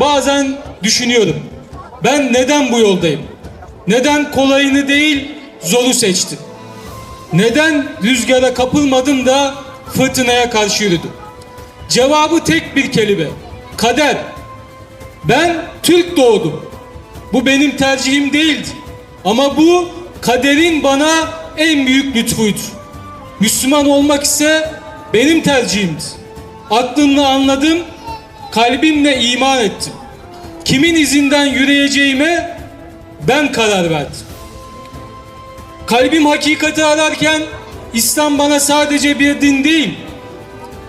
bazen düşünüyorum. Ben neden bu yoldayım? Neden kolayını değil zoru seçtim? Neden rüzgara kapılmadım da fırtınaya karşı yürüdüm? Cevabı tek bir kelime. Kader. Ben Türk doğdum. Bu benim tercihim değildi. Ama bu kaderin bana en büyük lütfuydu. Müslüman olmak ise benim tercihimdi. Aklımla anladım, kalbimle iman ettim. Kimin izinden yürüyeceğime ben karar verdim. Kalbim hakikati ararken İslam bana sadece bir din değil,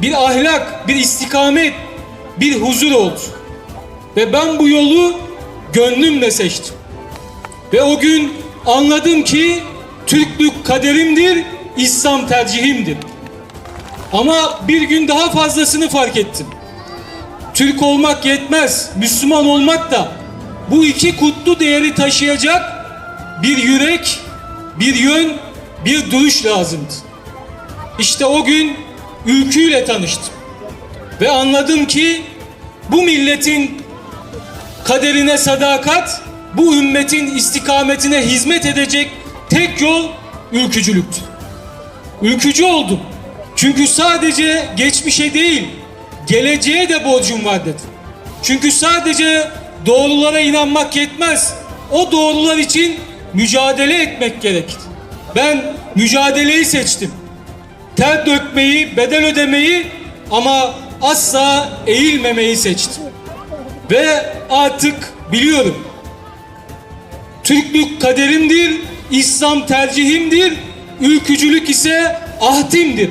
bir ahlak, bir istikamet, bir huzur oldu. Ve ben bu yolu gönlümle seçtim. Ve o gün anladım ki Türklük kaderimdir, İslam tercihimdir. Ama bir gün daha fazlasını fark ettim. Türk olmak yetmez, Müslüman olmak da bu iki kutlu değeri taşıyacak bir yürek, bir yön, bir duruş lazımdı. İşte o gün ülküyle tanıştım. Ve anladım ki bu milletin kaderine sadakat, bu ümmetin istikametine hizmet edecek tek yol ülkücülüktü. Ülkücü oldum. Çünkü sadece geçmişe değil, geleceğe de borcum var dedim. Çünkü sadece doğrulara inanmak yetmez. O doğrular için mücadele etmek gerekir. Ben mücadeleyi seçtim. Ter dökmeyi, bedel ödemeyi ama asla eğilmemeyi seçtim. Ve artık biliyorum. Türklük kaderimdir, İslam tercihimdir, ülkücülük ise ahdimdir.